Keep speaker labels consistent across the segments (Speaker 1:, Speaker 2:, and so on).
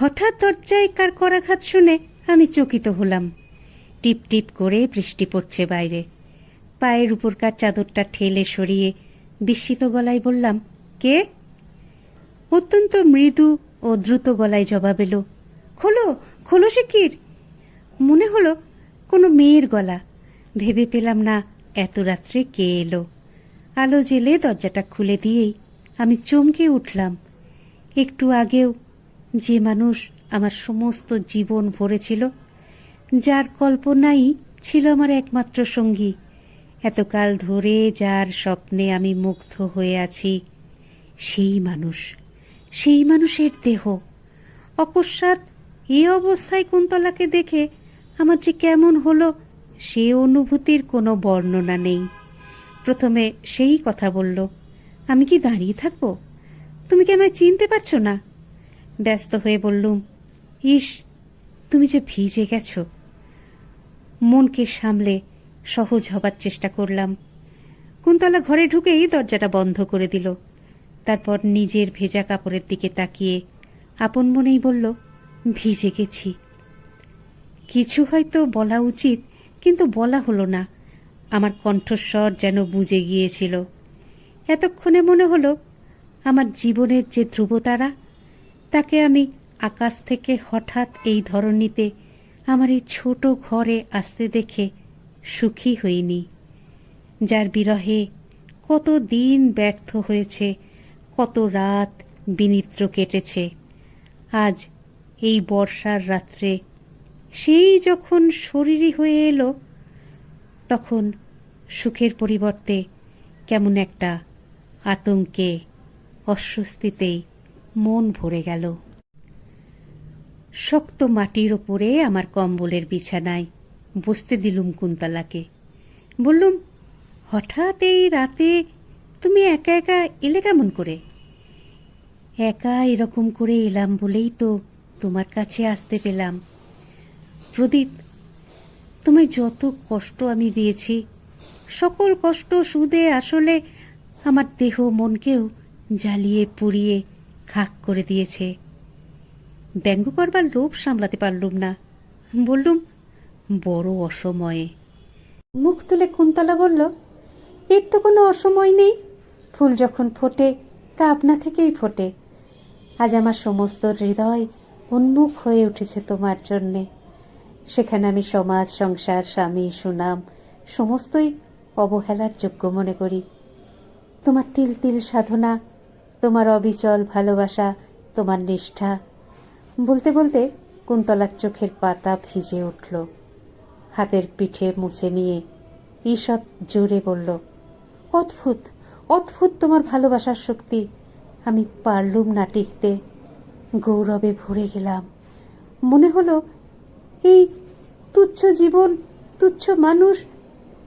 Speaker 1: হঠাৎ দরজায় কার করাঘাত শুনে আমি চকিত হলাম। টিপ টিপ করে বৃষ্টি পড়ছে বাইরে। পায়ের উপরকার চাদরটা ঠেলে সরিয়ে বিস্মিত গলায় বললাম, কে? অত্যন্ত মৃদু ও দ্রুত গলায় জবাব এলো, খোলো খোলো শিকির মনে হলো কোনো মেয়ের গলা। ভেবে পেলাম না এত রাত্রে কে এলো। আলো জেলে দরজাটা খুলে দিয়েই আমি চমকে উঠলাম। একটু আগেও যে মানুষ আমার সমস্ত জীবন ভরেছিল যার কল্পনাই ছিল আমার একমাত্র সঙ্গী, এতকাল ধরে যার স্বপ্নে আমি মুগ্ধ হয়ে আছি। সেই মানুষ, সেই মানুষের দেহ। অকস্মাৎ এ অবস্থায় কুন্তলাকে দেখে আমার যে কেমন হলো, সে অনুভূতির কোনো বর্ণনা নেই। প্রথমে সেই কথা বলল, আমি কি দাঁড়িয়ে থাকব? তুমি কি আমায় চিনতে পারছ না? ব্যস্ত হয়ে বললুম ইস তুমি যে ভিজে গেছ। মনকে সামলে সহজ হবার চেষ্টা করলাম। কুন্তলা ঘরে ঢুকেই দরজাটা বন্ধ করে দিল। তারপর নিজের ভেজা কাপড়ের দিকে তাকিয়ে আপন মনেই বলল, ভিজে গেছি। কিছু হয়তো বলা উচিত, কিন্তু বলা হলো না। আমার কণ্ঠস্বর যেন বুঝে গিয়েছিল। এতক্ষণে মনে হলো, আমার জীবনের যে ধ্রুবতারা তাকে আমি আকাশ থেকে হঠাৎ এই ধরনীতে আমার এই ছোট ঘরে আসতে দেখে সুখী হইনি। যার বিরহে কত দিন ব্যর্থ হয়েছে, কত রাত বিনিদ্র কেটেছে। আজ এই বর্ষার রাত্রে সেই যখন শরীরই হয়ে এলো, তখন সুখের পরিবর্তে কেমন একটা আতঙ্কে অস্বস্তিতেই মন ভরে গেল। শক্ত মাটির ওপরে আমার কম্বলের বিছানায় বসতে দিলুম কুন্তলাকে। বললুম, হঠাৎ এই রাতে তুমি একা একা এলে কেমন করে? একা এরকম করে এলাম বলেই তো তোমার কাছে আসতে পেলাম। প্রদীপ, তোমায় যত কষ্ট আমি দিয়েছি, সকল কষ্ট সুদে আসলে আমার দেহ মনকেও জ্বালিয়ে পুড়িয়ে খাক করে দিয়েছে। ব্যঙ্গ করবার লোভ সামলাতে পারলুম না। বললুম, বড় অসময়ে। মুখ তুলে কুন্তলা বলল, এর তো কোনো অসময় নেই। ফুল যখন ফোটে, তা আপনা থেকেই ফোটে। আজ আমার সমস্ত হৃদয় উন্মুখ হয়ে উঠেছে তোমার জন্যে। সেখানে আমি সমাজ, সংসার, স্বামী, সুনাম সমস্তই অবহেলার যোগ্য মনে করি। তোমার তিল তিল সাধনা তোমার অবিচল ভালোবাসা, তোমার নিষ্ঠা। বলতে বলতে কুন্তলার চোখের পাতা ভিজে উঠল। হাতের পিঠে মুছে নিয়ে ঈষৎ জোরে বলল, অদ্ভুত অদ্ভুত তোমার ভালোবাসার শক্তি। আমি পারলুম না টিকতে। গৌরবে ভরে গেলাম। মনে হলো, এই তুচ্ছ জীবন, তুচ্ছ মানুষ,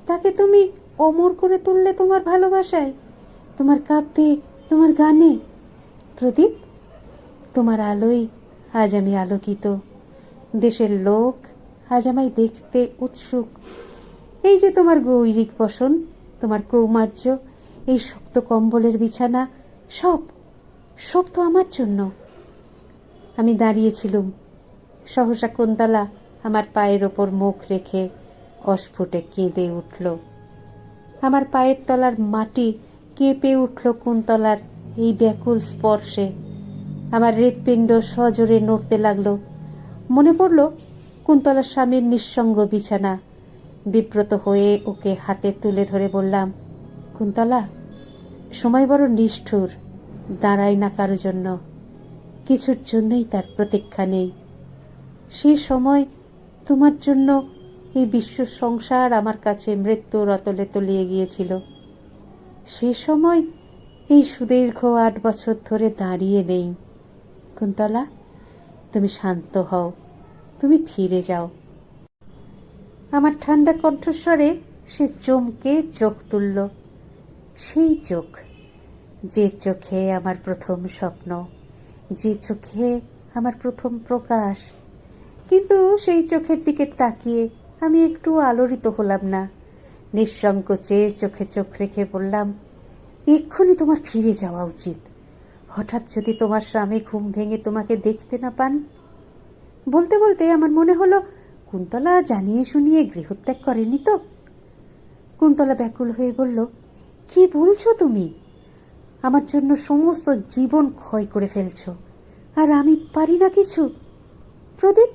Speaker 1: তাকে তুমি অমর করে তুললে তোমার ভালোবাসায়। তোমার কাব্যে তোমার গানে। প্রদীপ, তোমার আলোয় আজ আমি আলোকিত। দেশের লোক আজ আমায় দেখতে উৎসুক। এই যে তোমার গৈরিক বসন, তোমার কৌমার্য, এই শক্ত কম্বলের বিছানা, সব সব তো আমার জন্য। আমি দাঁড়িয়েছিলুম, সহসা কুন্তলা আমার পায়ের ওপর মুখ রেখে অস্ফুটে কেঁদে উঠল। আমার পায়ের তলার মাটি কেঁপে উঠল কুন্তলার এই ব্যাকুল স্পর্শে। আমার হৃৎপিণ্ড সজোরে নড়তে লাগল। মনে পড়ল, কুন্তলার স্বামীর নিঃসঙ্গ বিছানা। বিব্রত হয়ে ওকে হাতে তুলে ধরে বললাম, কুন্তলা, সময় বড় নিষ্ঠুর দাঁড়ায় না কারও জন্য। কিছুর জন্যই তার প্রতীক্ষা নেই। সে সময় তোমার জন্য এই বিশ্ব সংসার আমার কাছে মৃত্যুর অতলে তলিয়ে গিয়েছিল। সে সময় এই সুদীর্ঘ আট বছর ধরে দাঁড়িয়ে নেই। কুন্তলা, তুমি শান্ত হও। তুমি ফিরে যাও। আমার ঠান্ডা কণ্ঠস্বরে সে চমকে চোখ তুলল। সেই চোখ, যে চোখে আমার প্রথম স্বপ্ন, যে চোখে আমার প্রথম প্রকাশ। কিন্তু সেই চোখের দিকে তাকিয়ে আমি একটু আলোড়িত হলাম না। নিঃসংকোচে চোখে চোখ রেখে বললাম, এক্ষুনি তোমার ফিরে যাওয়া উচিত। হঠাৎ যদি তোমার স্বামী ঘুম ভেঙে তোমাকে দেখতে না পান? বলতে বলতে আমার মনে হলো, কুন্তলা জানিয়ে শুনিয়ে গৃহত্যাগ করেনি তো? কুন্তলা ব্যাকুল হয়ে বলল, কি বলছো তুমি? আমার জন্য সমস্ত জীবন ক্ষয় করে ফেলছো, আর আমি পারি না কিছু। প্রদীপ,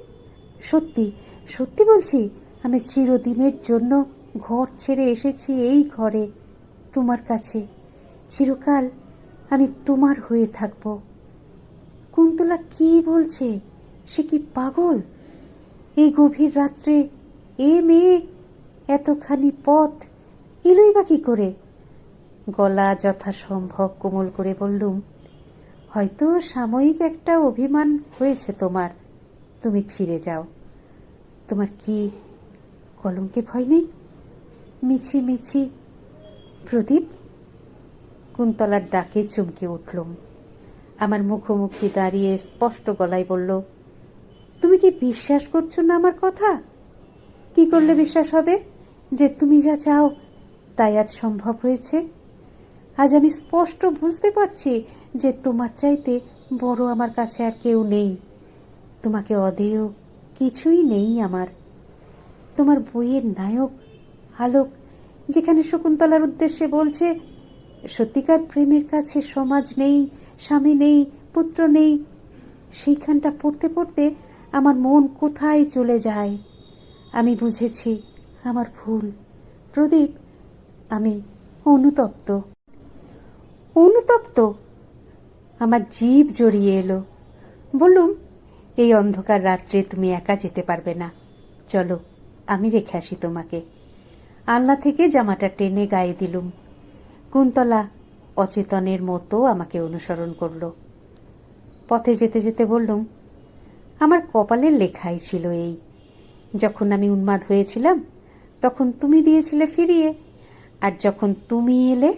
Speaker 1: সত্যি সত্যি বলছি, আমি চিরদিনের জন্য ঘর ছেড়ে এসেছি এই ঘরে, তোমার কাছে। চিরকাল আমি তোমার হয়ে থাকব। কুন্তলা কি বলছে? সে কি পাগল? এই গভীর রাত্রে এ মেয়ে এতখানি পথ এলোই বা কি করে? গলা যথাসম্ভব কোমল করে বললুম, হয়তো সাময়িক একটা অভিমান হয়েছে তোমার। তুমি ফিরে যাও। তোমার কি কলঙ্কে ভয় নেই? মিছি মিছি। প্রদীপ কুন্তলার ডাকে চমকে উঠলুম আমার মুখোমুখি দাঁড়িয়ে স্পষ্ট গলায় বলল, তুমি কি বিশ্বাস করছ না আমার কথা? কি করলে বিশ্বাস হবে যে তুমি যা চাও তাই আজ সম্ভব হয়েছে? আজ আমি স্পষ্ট বুঝতে পারছি যে তোমার চাইতে বড় আমার কাছে আর কেউ নেই। তোমাকে অদেয় কিছুই নেই আমার। তোমার বইয়ের নায়ক আলোক, যেখানে শকুন্তলার উদ্দেশ্যে বলছে, সত্যিকার প্রেমের কাছে সমাজ নেই, স্বামী নেই, পুত্র নেই। সেইখানটা পড়তে পড়তে আমার মন কোথায় চলে যায়? আমি বুঝেছি আমার ভুল। প্রদীপ, আমি অনুতপ্ত। অনুতপ্ত? আমার জীব জড়িয়ে এলো। বললুম, এই অন্ধকার রাত্রে তুমি একা যেতে পারবে না। চলো, আমি রেখে আসি তোমাকে। আল্লাহ থেকে জামাটা টেনে গায়ে দিলুম। কুন্তলা অচেতনের মতো আমাকে অনুসরণ করল। পথে যেতে যেতে বললুম, আমার কপালের লেখাই ছিল এই। যখন আমি উন্মাদ হয়েছিলাম, তখন তুমি দিয়েছিলে ফিরিয়ে। আর যখন তুমি এলে,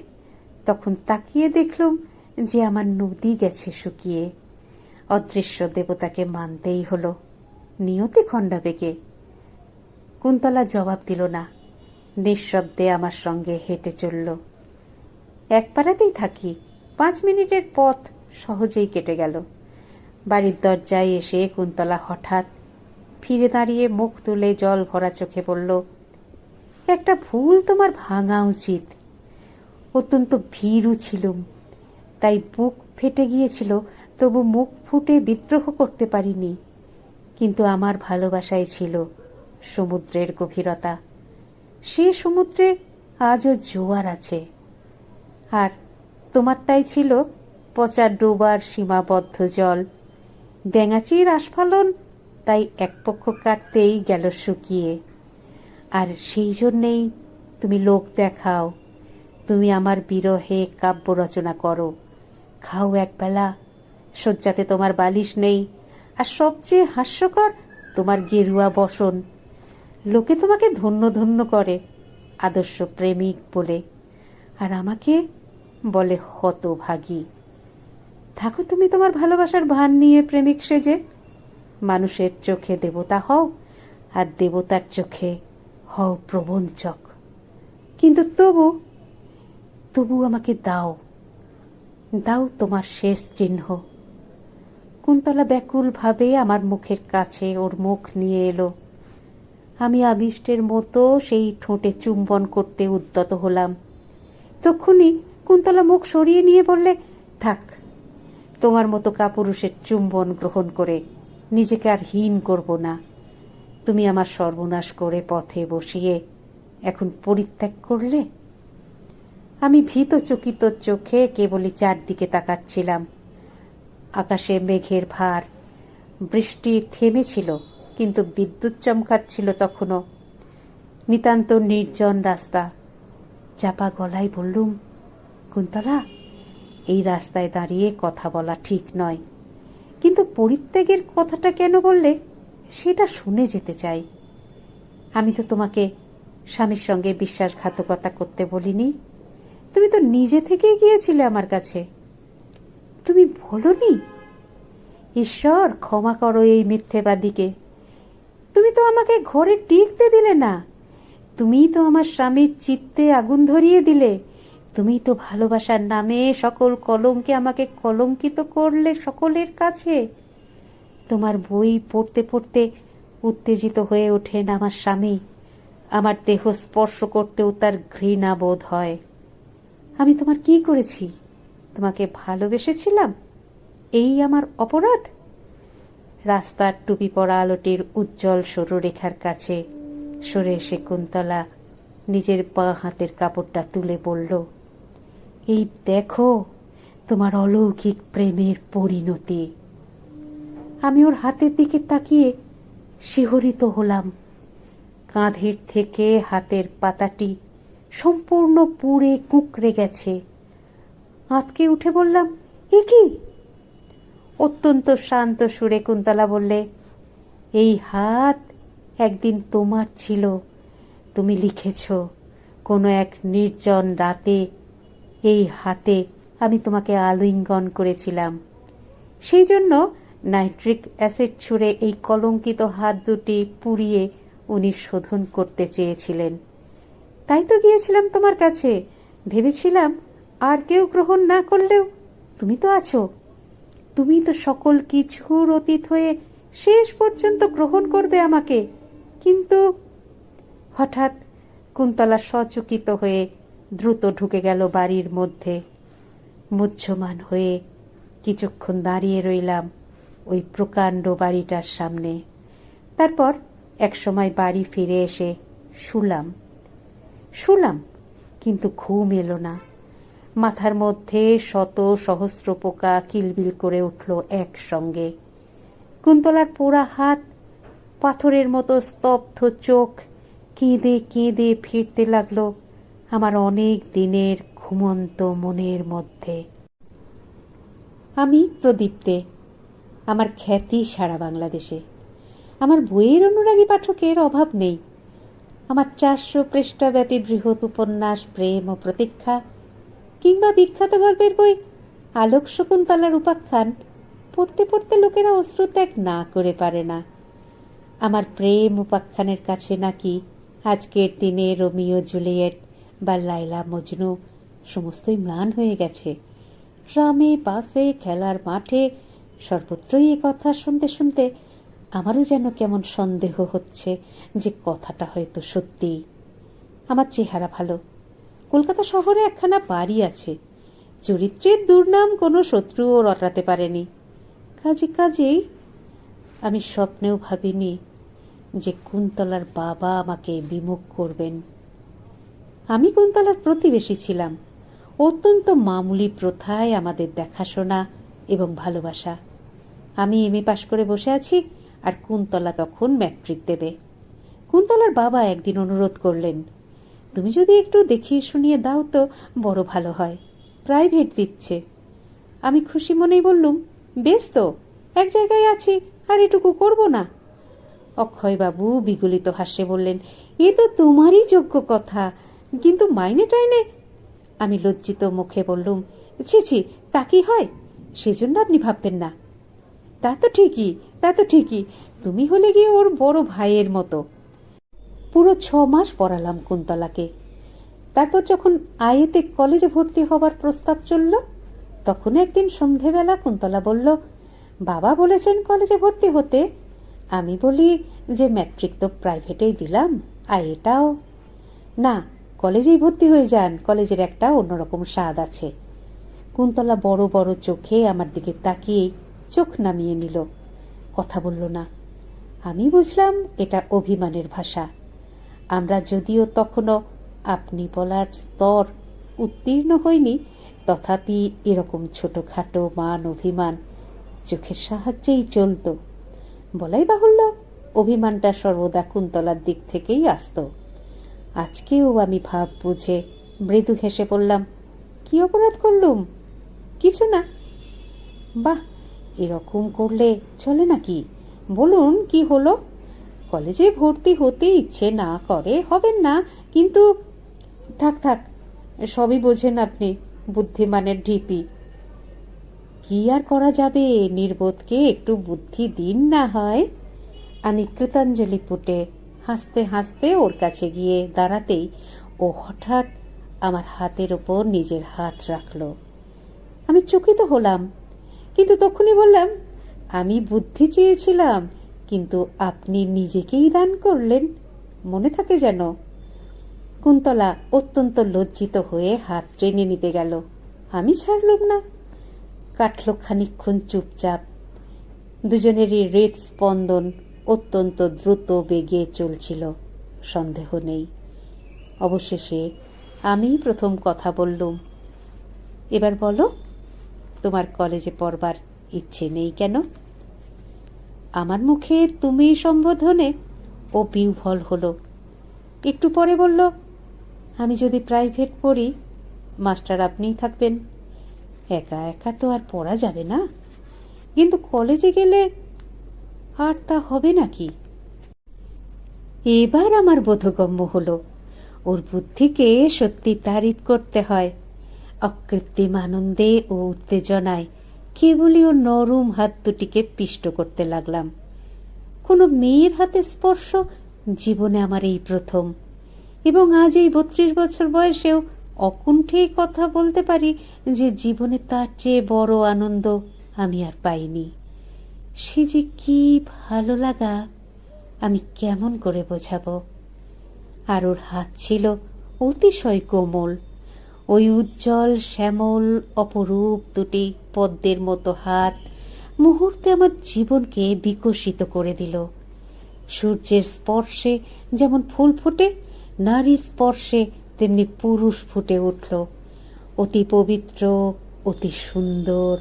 Speaker 1: তখন তাকিয়ে দেখলুম যে আমার নদী গেছে শুকিয়ে। অদৃশ্য দেবতাকে মানতেই হলো। নিয়তি খণ্ডাবেগে। কুন্তলা জবাব দিল না। নিঃশব্দে আমার সঙ্গে হেঁটে চলল। এক পাড়াতেই থাকি, পাঁচ মিনিটের পথ সহজেই কেটে গেল। বাড়ির দরজায় এসে কুন্তলা হঠাৎ ফিরে দাঁড়িয়ে মুখ তুলে জল ভরা চোখে বলল, একটা ভুল তোমার ভাঙা উচিত। অত্যন্ত ভীরু ছিলুম, তাই বুক ফেটে গিয়েছিল, তবু মুখ ফুটে বিদ্রোহ করতে পারিনি। কিন্তু আমার ভালোবাসায় ছিল সমুদ্রের গভীরতা। সে সমুদ্রে আজও জোয়ার আছে। আর তোমারটাই ছিল পচা ডোবার সীমাবদ্ধ জল। ব্যাঙাচির আস্ফালন তাই এক পক্ষ কাটতেই গেল শুকিয়ে। আর সেই জন্যেই তুমি লোক দেখাও। তুমি আমার বিরহে কাব্য রচনা করো। খাও একবেলা, শয্যাতে তোমার বালিশ নেই। আর সবচেয়ে হাস্যকর তোমার গেরুয়া বসন। লোকে তোমাকে ধন্য ধন্য করে, আদর্শ প্রেমিক বলে। আর আমাকে বলে হতভাগী। থাকো তুমি তোমার ভালোবাসার ভান নিয়ে প্রেমিক সেজে। মানুষের চোখে দেবতা হও, আর দেবতার চোখে হও প্রবঞ্চক কিন্তু তবু তবু আমাকে দাও দাও তোমার শেষ চিহ্ন। কুন্তলা ব্যাকুল ভাবে আমার মুখের কাছে ওর মুখ নিয়ে এলো। আমি আবিষ্টের মতো সেই ঠোঁটে চুম্বন করতে উদ্যত হলাম। তক্ষুনি কুন্তলা মুখ সরিয়ে নিয়ে বললে, থাক, তোমার মতো কাপুরুষের চুম্বন গ্রহণ করে নিজেকে আর হীন করব না। তুমি আমার সর্বনাশ করে পথে বসিয়ে এখন পরিত্যাগ করলে? আমি ভীত চকিত চোখে কেবলই চারদিকে তাকাচ্ছিলাম। আকাশে মেঘের ভার, বৃষ্টি থেমেছিল। কিন্তু বিদ্যুৎ চমকাচ্ছিল তখনও। নিতান্ত নির্জন রাস্তা। চাপা গলায় বললুম, কুন্তলা, এই রাস্তায় দাঁড়িয়ে কথা বলা ঠিক নয়। কিন্তু পরিত্যাগের কথাটা কেন বললে? সেটা শুনে যেতে চাই। আমি তো তোমাকে স্বামীর সঙ্গে বিশ্বাসঘাতকতা করতে বলিনি। তুমি তো নিজে থেকেই গিয়েছিলে আমার কাছে। তুমি বলনি? ঈশ্বর, ক্ষমা করো এই মিথ্যেবাদীকে। তুমি তো আমাকে ঘরে টিকতে দিলে না। তুমি তো আমার স্বামীর চিত্তে আগুন ধরিয়ে দিলে। তুমি তো ভালোবাসার নামে সকল কলঙ্কে আমাকে কলঙ্কিত করলে সকলের কাছে। তোমার বই পড়তে পড়তে উত্তেজিত হয়ে ওঠেন আমার স্বামী। আমার দেহ স্পর্শ করতেও তার ঘৃণা বোধ হয়। আমি তোমার কি করেছি? তোমাকে ভালোবেসেছিলাম? এই আমার অপরাধ? রাস্তার টুপি পরা আলোটির উজ্জ্বল সরুরেখার কাছে সরে এসে কুন্তলা নিজের পা হাতের কাপড়টা তুলে বলল, এই দেখো, তোমার অলৌকিক প্রেমের পরিণতি। আমি ওর হাতের দিকে তাকিয়ে শিহরিত হলাম। কাঁধের থেকে হাতের পাতাটি সম্পূর্ণ পুড়ে কুকড়ে গেছে। আঁতকে উঠে বললাম, এ কি? অত্যন্ত শান্ত সুরে কুন্তলা বললে, এই হাত একদিন তোমার ছিল। তুমি লিখেছ, কোনো এক নির্জন রাতে এই হাতে আমি তোমাকে আলিঙ্গন করেছিলাম। সেই জন্য নাইট্রিক অ্যাসিড ছুঁড়ে এই কলঙ্কিত হাত দুটি পুড়িয়ে উনি শোধন করতে চেয়েছিলেন। তাই তো গিয়েছিলাম তোমার কাছে। ভেবেছিলাম আর কেউ গ্রহণ না করলেও তুমি তো আছো। তুমি তো সকল কিছুর অতীত হয়ে শেষ পর্যন্ত গ্রহণ করবে আমাকে। কিন্তু হঠাৎ কুন্তলা সচকিত হয়ে দ্রুত ঢুকে গেল বাড়ির মধ্যে। মুহ্যমান হয়ে কিছুক্ষণ দাঁড়িয়ে রইলাম ওই প্রকাণ্ড বাড়িটার সামনে। তারপর একসময় বাড়ি ফিরে এসে শুলাম। শুলাম, কিন্তু ঘুম এলো না। মাথার মধ্যে শত সহস্র পোকা কিলবিল করে উঠল একসঙ্গে। কুন্তলার পোড়া হাত, পাথরের মতো স্তব্ধ চোখ, কেঁদে কেঁদে ফিরতে লাগল আমার অনেক দিনের ঘুমন্ত মনের মধ্যে। আমি প্রদীপ্তে, আমার খ্যাতি সারা বাংলাদেশে। আমার বইয়ের অনুরাগী পাঠকের অভাব নেই। আমার চারশো পৃষ্ঠাব্যাপী বৃহৎ উপন্যাস, প্রেম ও প্রতীক্ষা কিংবা বিখ্যাত গল্পের বই আলোক শকুন্তলার উপাখ্যান। পড়তে পড়তে লোকেরা অশ্রুত্যাগ না করে পারে না। আমার প্রেম উপাখ্যানের কাছে নাকি আজকের দিনে রোমিও জুলিয়েট বা লাইলা মজনু সমস্তই ম্লান হয়ে গেছে। ট্রামে বাসে খেলার মাঠে সর্বত্রই এ কথা শুনতে শুনতে আমারও যেন কেমন সন্দেহ হচ্ছে যে কথাটা হয়তো সত্যি আমার চেহারা ভালো। কলকাতা শহরে একখানা বাড়ি আছে। চরিত্রের দুর্নাম কোনো শত্রুও রটাতে পারেনি। কাজে কাজেই আমি স্বপ্নেও ভাবিনি যে কুন্তলার বাবা আমাকে বিমুখ করবেন। আমি কুন্তলার প্রতিবেশী ছিলাম। অত্যন্ত মামুলি প্রথায় আমাদের দেখাশোনা এবং ভালোবাসা। আমি এম এ পাশ করে বসে আছি আর কুন্তলা তখন ম্যাট্রিক দেবে। কুন্তলার বাবা একদিন অনুরোধ করলেন তুমি যদি একটু দেখিয়ে শুনিয়ে দাও তো বড় ভালো হয়। প্রাইভেট দিচ্ছে। আমি খুশি মনেই বললুম, বেশ তো, এক জায়গায় আছি, আর এটুকু করব না। অক্ষয়বাবু বিগলিত হাসে বললেন, এ তো তোমারই যোগ্য কথা, কিন্তু মাইনে টাইনে? আমি লজ্জিত মুখে বললুম, ছি ছি, তা কি হয়? সেজন্য আপনি ভাববেন না। তা তো ঠিকই, তা তো ঠিকই, তুমি হলে গিয়ে ওর বড় ভাইয়ের মতো। পুরো ছ মাস পড়ালাম কুন্তলাকে। তারপর যখন আয়েতে কলেজে ভর্তি হবার প্রস্তাব চলল, তখন একদিন সন্ধেবেলা কুন্তলা বলল, বাবা বলেছেন কলেজে ভর্তি হতে। আমি বলি যে ম্যাট্রিক তো প্রাইভেটেই দিলাম, আর এটাও। না, কলেজেই ভর্তি হয়ে যান, কলেজের একটা অন্যরকম স্বাদ আছে কুন্তলা বড় বড় চোখে আমার দিকে তাকিয়ে চোখ নামিয়ে নিল। কথা বলল না। আমি বুঝলাম এটা অভিমানের ভাষা। আমরা যদিও তখনও আপনি বলার স্তর উত্তীর্ণ হইনি, তথাপি এরকম ছোটখাটো মান অভিমান চোখের সাহায্যেই চলত। বলাই বাহুল্য, অভিমানটা সর্বদা কুন্তলার দিক থেকেই আসত। আজকেও আমি ভাব বুঝে মৃদু হেসে বললাম, কি অপরাধ করলুম? কিছু না। বাহ, এরকম করলে চলে নাকি? বলুন কি হলো? কলেজে ভর্তি হতে ইচ্ছে না করে, হবেন না, কিন্তু থাক থাক, সবই বোঝেন আপনি, বুদ্ধিমানের ঢিপি। কি আর করা যাবে, নির্বোধকে একটু বুদ্ধি দিন না হয়। আমি কৃতাঞ্জলি পুটে হাসতে হাসতে ওর কাছে গিয়ে দাঁড়াতেই ও হঠাৎ আমার হাতের ওপর নিজের হাত রাখল। আমি চকিত হলাম, কিন্তু তখনই বললাম, আমি বুদ্ধি চেয়েছিলাম কিন্তু আপনি নিজেকেই দান করলেন। মনে থাকে যেন। কুন্তলা অত্যন্ত লজ্জিত হয়ে হাত টেনে নিতে গেল। আমি ছাড়লুম না। কাটল খানিক্ষণ চুপচাপ। দুজনেরই হৃদস্পন্দন অত্যন্ত দ্রুত বেগে চলছিল। সন্দেহ নেই। অবশেষে আমি প্রথম কথা বললুম। এবার বলো, তোমার কলেজে পড়বার ইচ্ছে নেই কেন? আমার মুখে তুমি সম্বোধনে ও বিহ্বল হলো। একটু পরে বলল, আমি যদি প্রাইভেট পড়ি, মাস্টার আপনিই থাকবেন। একা একা তো আর পড়া যাবে না। কিন্তু কলেজে গেলে আর তা হবে নাকি এবার আমার বোধগম্য হলো, ওর বুদ্ধিকে সত্যি তারিফ করতে হয়, অকৃত্রিম আনন্দে ও উত্তেজনায়। কেবলই ও নরম হাত দুটিকে পিষ্ট করতে লাগলাম। কোনো মেয়ের হাতে স্পর্শ জীবনে আমার এই প্রথম। এবং আজ এই বত্রিশ বছর বয়সেও অকুণ্ঠেই কথা বলতে পারি যে জীবনে তার চেয়ে বড় আনন্দ আমি আর পাইনি। সে যে কি ভালো লাগা, আমি কেমন করে বোঝাবো? আর ওর হাত ছিল অতিশয় কোমল। ওই উজ্জ্বল শ্যামল অপরূপ দুটি পদ্মের মতো হাত মুহূর্তে আমার জীবনকে বিকশিত করে দিল। সূর্যের স্পর্শে যেমন ফুল ফোটে, নারীর স্পর্শে তেমনি পুরুষ ফুটে উঠল। অতি পবিত্র, অতি সুন্দর,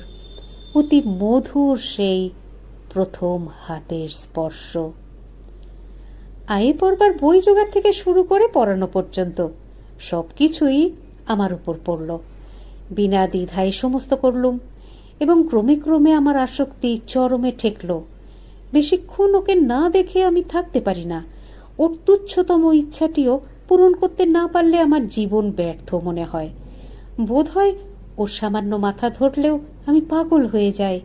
Speaker 1: অতি মধুর সেই প্রথম হাতের স্পর্শ। আয়ে পড়বার বই জোগাড় থেকে শুরু করে পড়ানো পর্যন্ত সব কিছুই আমার উপর পড়ল। বিনা দ্বিধায় সমস্ত করলুম। এবং ক্রমে ক্রমে আমার আসক্তি চরমে ঠেকল। বেশিক্ষণ ওকে না দেখে আমি থাকতে পারি না। ওর তুচ্ছতম ইচ্ছাটিও পূরণ করতে না পারলে আমার জীবন ব্যর্থ মনে হয়। বোধ হয় ওর সামান্য মাথা ধরলেও আমি পাগল হয়ে যাই।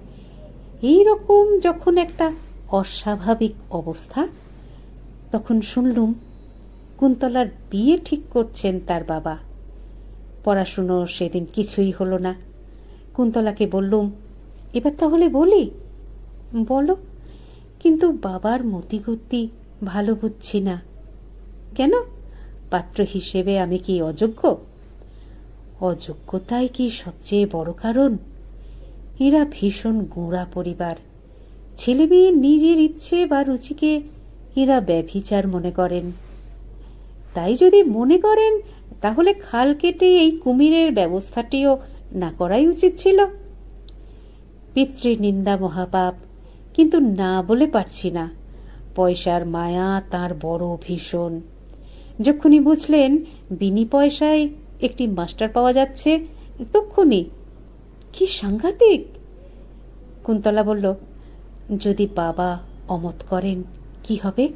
Speaker 1: এই রকম যখন একটা অস্বাভাবিক অবস্থা, তখন শুনলুম কুন্তলার বিয়ে ঠিক করছেন তার বাবা। পড়াশুনো সেদিন কিছুই হলো না। কুন্তলাকে বললুম, এবার তাহলে বলি? বলো, কিন্তু বাবার মতিগতি ভালো বুঝছি না। কেন? পাত্র হিসেবে আমি কি অযোগ্য? অযোগ্যতাই কি সবচেয়ে বড় কারণ? এরা ভীষণ গোঁড়া পরিবার। ছেলে মেয়ে নিজের ইচ্ছে বা রুচিকে এরা ব্যভিচার মনে করেন। তাই যদি মনে করেন, তাহলে খাল কেটে এই কুমিরের ব্যবস্থাটিও না করাই উচিত ছিল। পিতৃ নিন্দা মহাপাপ, কিন্তু না বলে পারছি না। পয়সার মায়া তার বড় ভীষণ। যখনই বুঝলেন বিনি পয়সায় একটি মাস্টার পাওয়া যাচ্ছে, তক্ষুনি, কি সাংঘাতিক? কুন্তলা বলল, যদি বাবা অমত করেন, কি হবে?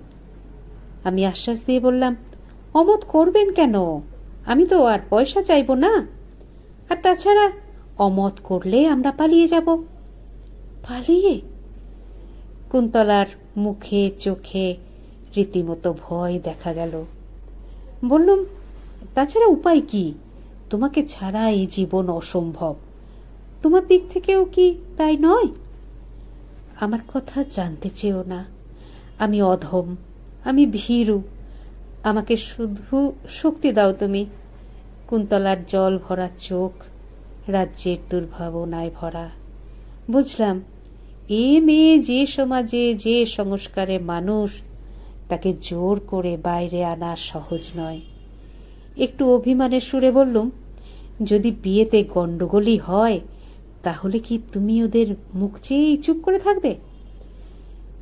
Speaker 1: আমি আশ্বাস দিয়ে বললাম, অমত করবেন কেন? আমি তো আর পয়সা চাইব না। আর তাছাড়া অমত করলে আমরা পালিয়ে যাব। পালিয়ে? কুন্তলার মুখে, চোখে রীতিমতো ভয় দেখা গেল। বললুম, তাছাড়া উপায় কি? তোমাকে ছাড়া এই জীবন অসম্ভব। তোমার দিক থেকেও কি তাই নয়? আমার কথা জানতে চেও না। আমি অধম, আমি ভীরু। আমাকে শুধু শক্তি দাও তুমি। কুন্তলার জল ভরা চোখ রাজ্যের দুর্ভাবনায় ভরা। বুঝলাম, এ মেয়ে যে সমাজে যে সংস্কারে মানুষ, তাকে জোর করে বাইরে আনা সহজ নয়। একটু অভিমানের সুরে বললুম, যদি বিয়েতে গণ্ডগোলই হয়, তাহলে কি তুমি ওদের মুখ চেয়েই চুপ করে থাকবে?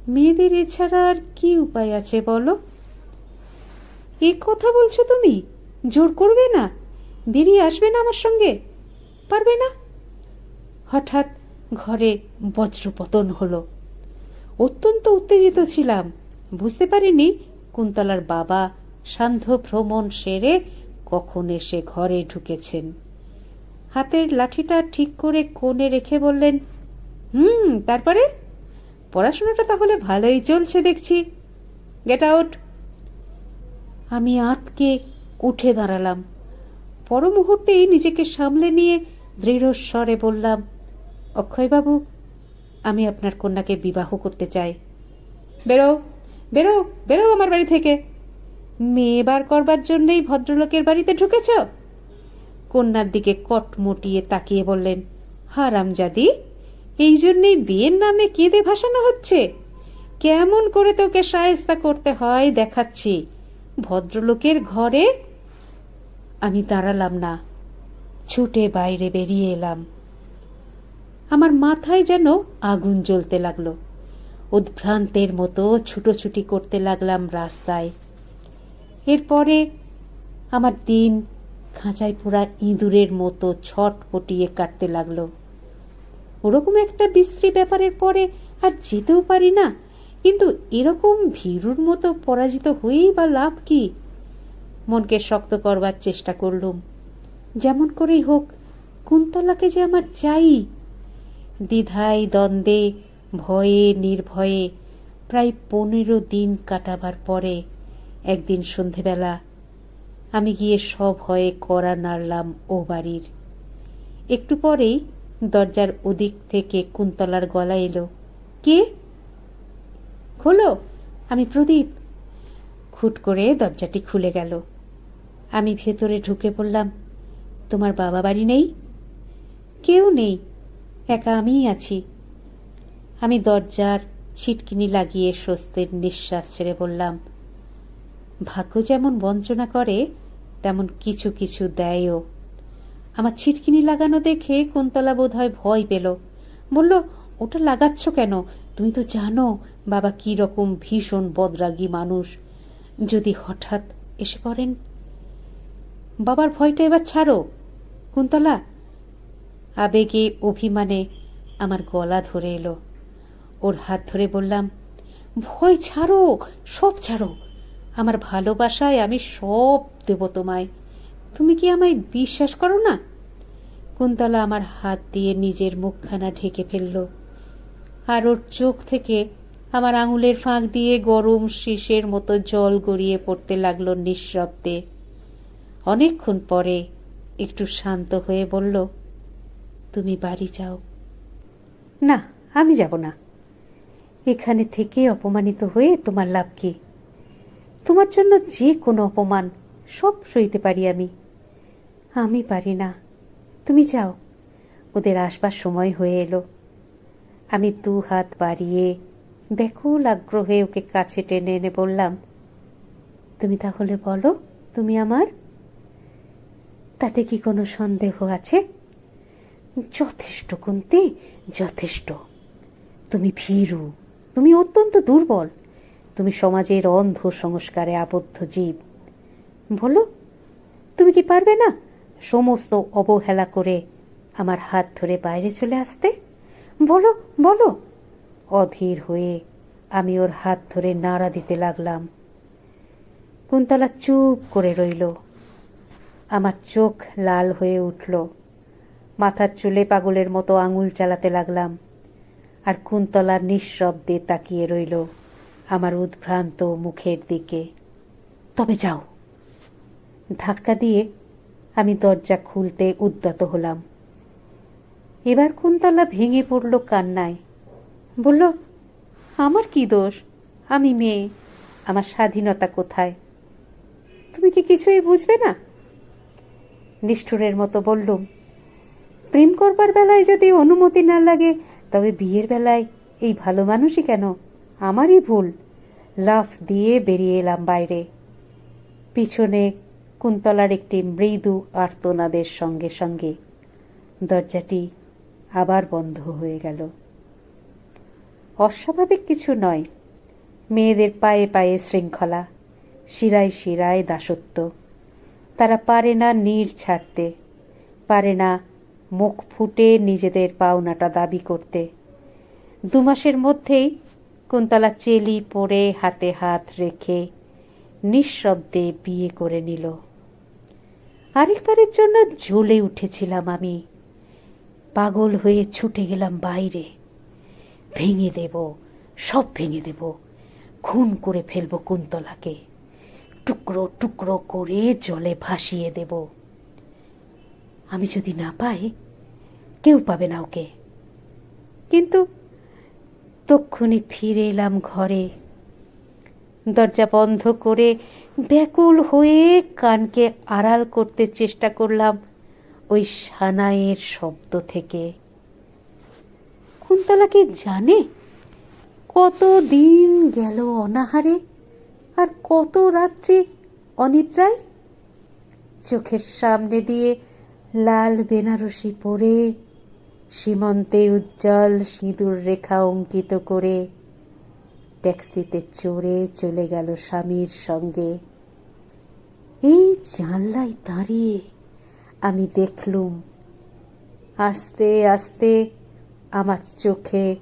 Speaker 1: মেয়েদের এছাড়া আর কি উপায় আছে বলো? এ কথা বলছো তুমি? জোর করবে না? বেরিয়ে আসবে না আমার সঙ্গে? পারবে না? হঠাৎ ঘরে বজ্রপতন হলো। অত্যন্ত উত্তেজিত ছিলাম। বুঝতে পারিনি কুন্তলার বাবা সান্ধ্য ভ্রমণ সেরে কখন এসে ঘরে ঢুকেছেন। হাতের লাঠিটা ঠিক করে কোণে রেখে বললেন, হুম, তারপরে? পড়াশোনাটা তাহলে ভালোই চলছে দেখছি। গেট আউট আমি আতকে উঠে দাঁড়ালাম। পর মুহূর্তেই নিজেকে সামলে নিয়ে দৃঢ়স্বরে বললাম, অক্ষয়বাবু, আমি আপনার কন্যাকে বিবাহ করতে চাই। বেরো বেরো বেরো আমার বাড়ি থেকে। মেয়ে বার করবার জন্যই ভদ্রলোকের বাড়িতে ঢুকেছ? কন্যার দিকে কটমটিয়ে তাকিয়ে বললেন হারামজাদি এই জন্যেই বিয়ের নামে কেঁদে ভাসানো হচ্ছে। কেমন করে তোকে সায়স্তা করতে হয় দেখাচ্ছি। ভদ্রলোকের ঘরে আমি দাঁড়ালাম না। ছুটে বাইরে বেরিয়ে এলাম। আমার মাথায় যেন আগুন জ্বলতে লাগল। উদ্ভ্রান্তের মতো ছুটোছুটি করতে লাগলাম রাস্তায়। এরপরে আমার দিন খাঁচায় পোড়া ইঁদুরের মতো ছট ছটপটিয়ে কাটতে লাগল। ওরকম একটা বিশ্রী ব্যাপারের পরে আর যেতেও পারি না, কিন্তু এরকম ভীরুর মতো পরাজিত হয়েই বা লাভ কি? মনকে শক্ত করবার চেষ্টা করলুম। যেমন করেই হোক, কুন্তলাকে যে আমার চাই। দ্বিধায় দ্বন্দ্বে, ভয়ে নির্ভয়ে, প্রায় পনেরো দিন কাটাবার পরে একদিন সন্ধেবেলা আমি গিয়ে সব ভয়ে কড়া নাড়লাম ও বাড়ির। একটু পরেই দরজার ওদিক থেকে কুন্তলার গলা এলো। কে? খোলো, আমি প্রদীপ। খুট করে দরজাটি খুলে গেল। আমি ভেতরে ঢুকে পড়লাম। তোমার বাবা বাড়ি নেই? কেউ নেই। একা আমিই আছি। আমি দরজার ছিটকিনি লাগিয়ে স্বস্তির নিঃশ্বাস ছেড়ে বললাম, ভাগ্য যেমন বঞ্চনা করে, তেমন কিছু কিছু দেয়ও। আমার ছিটকিনি লাগানো দেখে কুন্তলা বোধ হয় ভয় পেল। বলল, ওটা লাগাচ্ছ কেন? তুমি তো জানো, বাবা কি রকম ভীষণ বদরাগী মানুষ। যদি হঠাৎ এসে পড়েন বাবার ভয়টা এবার ছাড়ো। কুন্তলা, আবেগে, অভিমানে আমার গলা ধরে এলো। ওর হাত ধরে বললাম, ভয় ছাড়ো, সব ছাড়ো। আমার ভালোবাসায় আমি সব দেব তোমায়। তুমি কি আমায় বিশ্বাস করো না? কুন্তলা আমার হাত দিয়ে নিজের মুখখানা ঢেকে ফেলল। আর ওর চোখ থেকে আমার আঙুলের ফাঁক দিয়ে গরম শীষের মতো জল গড়িয়ে পড়তে লাগল নিঃশব্দে। অনেকক্ষণ পরে একটু শান্ত হয়ে বলল, তুমি বাড়ি যাও। না, আমি যাব না। এখানে থেকে অপমানিত হয়ে তোমার লাভ কি? তোমার জন্য যে কোনো অপমান সব সইতে পারি আমি। আমি পারি না। তুমি যাও। ওদের আসবার সময় হয়ে এলো। আমি দু হাত বাড়িয়ে ব্যাকুল আগ্রহে ওকে কাছে টেনে এনে বললাম, তুমি তাহলে বলো, তুমি আমার তাতে কি কোনো সন্দেহ আছে? যথেষ্ট, কুন্তি, যথেষ্ট। তুমি ভীরু, তুমি অত্যন্ত দুর্বল। তুমি সমাজের অন্ধ সংস্কারে আবদ্ধ জীব। বলো, তুমি কি পারবে না সমস্ত অবহেলা করে আমার হাত ধরে বাইরে চলে আসতে? বলো বলো। অধীর হয়ে আমি ওর হাত ধরে নাড়া দিতে লাগলাম। কুন্তলা চুপ করে রইল। আমার চোখ লাল হয়ে উঠল। মাথার চুলে পাগলের মতো আঙুল চালাতে লাগলাম। আর কুন্তলার নিঃশব্দে তাকিয়ে রইল আমার উদ্ভ্রান্ত মুখের দিকে। তবে যাও। ধাক্কা দিয়ে আমি দরজা খুলতে উদ্যত হলাম। এবার কুন্তলা ভেঙে পড়ল কান্নায়। বলল, আমার কি দোষ? আমি মেয়ে। আমার স্বাধীনতা কোথায়? তুমি কি কিছুই বুঝবে না? নিষ্ঠুরের মতো বললুম প্রেম করবার বেলায় যদি অনুমতি না লাগে, তবে বিয়ের বেলায় এই ভালো মানুষই কেন? আমারই ভুল। লাফ দিয়ে বেরিয়ে এলাম বাইরে। পিছনে কুন্তলার একটি মৃদু আর্তনাদের সঙ্গে সঙ্গে দরজাটি আবার বন্ধ হয়ে গেল। অস্বাভাবিক কিছু নয়। মেয়েদের পায়ে পায়ে শৃঙ্খলা, শিরায় শিরায় দাসত্ব। তারা পারে না নীড় ছাড়তে, পারে না মুখ ফুটে নিজেদের পাওনাটা দাবি করতে। দু মাসের মধ্যেই কুন্তলা চেলি পরে হাতে হাত রেখে নিঃশব্দে বিয়ে করে নিল। আরেকবারের জন্য জ্বলে উঠেছিলাম আমি। পাগল হয়ে ছুটে গেলাম বাইরে। ভেঙে দেব, সব ভেঙে দেব, খুন করে ফেলব কুন্তলাকে। টুকরো টুকরো করে জলে ভাসিয়ে দেব। আমি যদি না পাই, কেউ পাবে না ওকে। কিন্তু তক্ষুনি ফিরে এলাম ঘরে। দরজা বন্ধ করে ব্যাকুল হয়ে কানকে আড়াল করতে চেষ্টা করলাম ওই সানাইয়ের শব্দ থেকে। কুন্তলা কি জানে কত দিন গেল অনাহারে? আর কত রাত্রি অনিদ্রায়? চোখের সামনে দিয়ে লাল বেনারসি পরে, সীমন্তে উজ্জ্বল সিঁদুর রেখা অঙ্কিত করে, ট্যাক্সিতে চড়ে চলে গেল স্বামীর সঙ্গে। এই জানলায় দাঁড়িয়ে আমি দেখলুম, আস্তে আস্তে আমার চোখে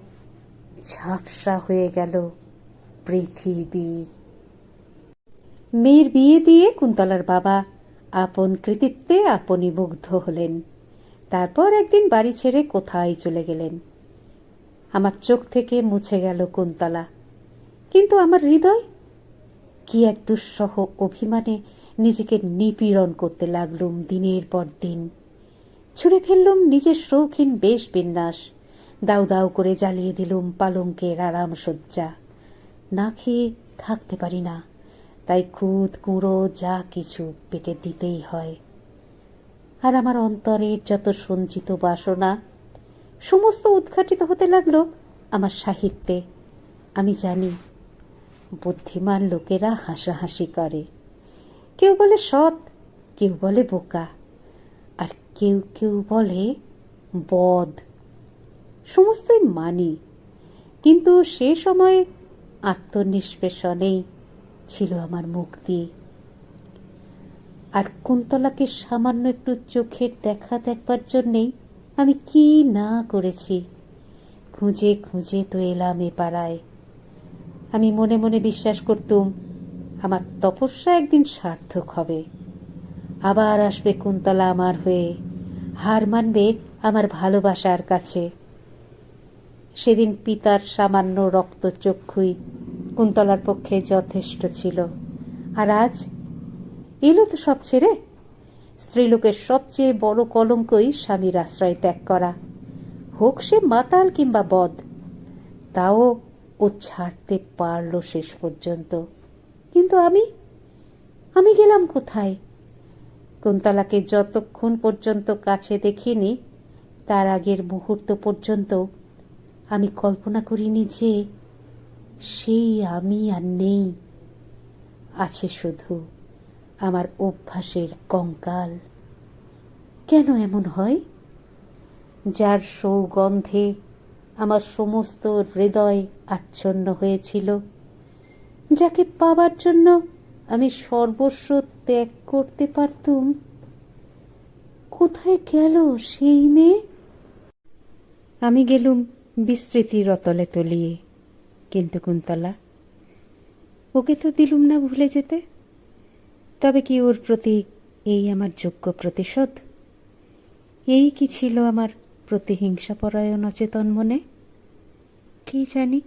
Speaker 1: ঝাপসা হয়ে গেল পৃথিবী। মেয়ের বিয়ে দিয়ে কুন্তলার বাবা আপন কৃতিত্বে আপনি মুগ্ধ হলেন। তারপর একদিন বাড়ি ছেড়ে কোথায় চলে গেলেন? আমার চোখ থেকে মুছে গেল কুন্তলা। কিন্তু আমার হৃদয়? কি এক দুঃসহ অভিমানে নিজেকে নিপীড়ন করতে লাগলুম দিনের পর দিন। ছুঁড়ে ফেললুম নিজের শৌখিন বেশ বিন্যাস। দাউ দাউ করে জ্বালিয়ে দিলুম পালঙ্কের আরাম সজ্জা না খেয়ে থাকতে পারি না। তাই খুদ কুঁড়ো যা কিছু পেটে দিতেই হয়। আর আমার অন্তরের যত সঞ্চিত বাসনা, সমস্ত উদ্ঘাটিত হতে লাগল আমার সাহিত্যে। আমি জানি, বুদ্ধিমান লোকেরা হাসাহাসি করে। কেউ বলে সৎ, কেউ বলে বোকা। আর কেউ কেউ বলে বদ। সমস্তই মানি। কিন্তু সে সময় আত্মনিষ্পেষণেই ছিল আমার মুক্তি আর কুন্তলাকে সামান্য একটু চোখের দেখা দেখবার জন্যেই আমি কি না করেছি, খুঁজে খুঁজে তো এলাম এ পাড়ায়। আমি মনে মনে বিশ্বাস করতুম, আমার তপস্যা একদিন সার্থক হবে। আবার আসবে কুন্তলা আমার হয়ে, হার মানবে আমার ভালোবাসার কাছে। সেদিন পিতার সামান্য রক্তচক্ষুই কুন্তলার পক্ষে যথেষ্ট ছিল। আর আজ? এলো তো সব ছেড়ে? স্ত্রীলোকের সবচেয়ে বড় কলঙ্কই স্বামীর আশ্রয় ত্যাগ করা। হোক সে মাতাল কিংবা বদ তাও ও ছাড়তে পারল শেষ পর্যন্ত। কিন্তু আমি? আমি গেলাম কোথায়? কুন্তলাকে যতক্ষণ পর্যন্ত কাছে দেখিনি, তার আগের মুহূর্ত পর্যন্ত আমি কল্পনা করিনি যে সেই আমি আর নেই। আছে শুধু আমার অভ্যাসের কঙ্কাল। কেন এমন হয়? যার সৌগন্ধে আমার সমস্ত হৃদয় আচ্ছন্ন হয়েছিল, যাকে পাবার জন্য আমি সর্বস্ব ত্যাগ করতে পারতুম। কোথায় গেল সেই মেয়ে? আমি গেলুম বিস্তৃতির অতলে তলিয়ে। কিন্তু কুন্তলা, ওকে তো দিলুম না ভুলে যেতে। তবে কি ওর প্রতি এই আমার যোগ্য প্রতিশোধ? এই কি ছিল আমার প্রতিহিংসাপরায়ণ অচেতন মনে? কি জানি।